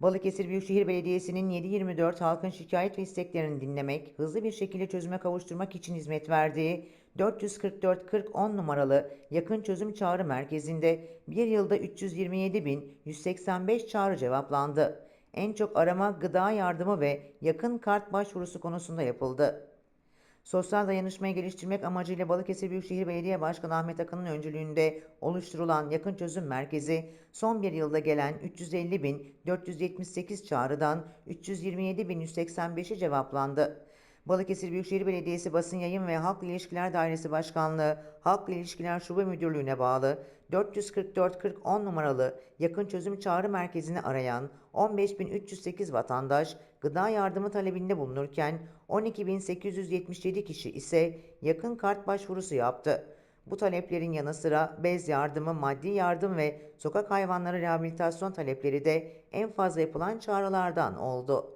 Balıkesir Büyükşehir Belediyesi'nin 7/24 halkın şikayet ve isteklerini dinlemek, hızlı bir şekilde çözüme kavuşturmak için hizmet verdiği 444 40 10 numaralı yakın çözüm çağrı merkezinde bir yılda 327.185 çağrı cevaplandı. En çok arama gıda yardımı ve yakın kart başvurusu konusunda yapıldı. Sosyal dayanışmayı geliştirmek amacıyla Balıkesir Büyükşehir Belediye Başkanı Ahmet Akın'ın öncülüğünde oluşturulan Yakın Çözüm Merkezi, son bir yılda gelen 350.478 çağrıdan 327.185'i cevaplandı. Balıkesir Büyükşehir Belediyesi Basın Yayın ve Halk İlişkiler Dairesi Başkanlığı, Halk İlişkiler Şube Müdürlüğü'ne bağlı 444 40 10 numaralı yakın çözüm çağrı merkezini arayan 15.308 vatandaş gıda yardımı talebinde bulunurken 12.877 kişi ise yakın kart başvurusu yaptı. Bu taleplerin yanı sıra bez yardımı, maddi yardım ve sokak hayvanları rehabilitasyon talepleri de en fazla yapılan çağrılardan oldu.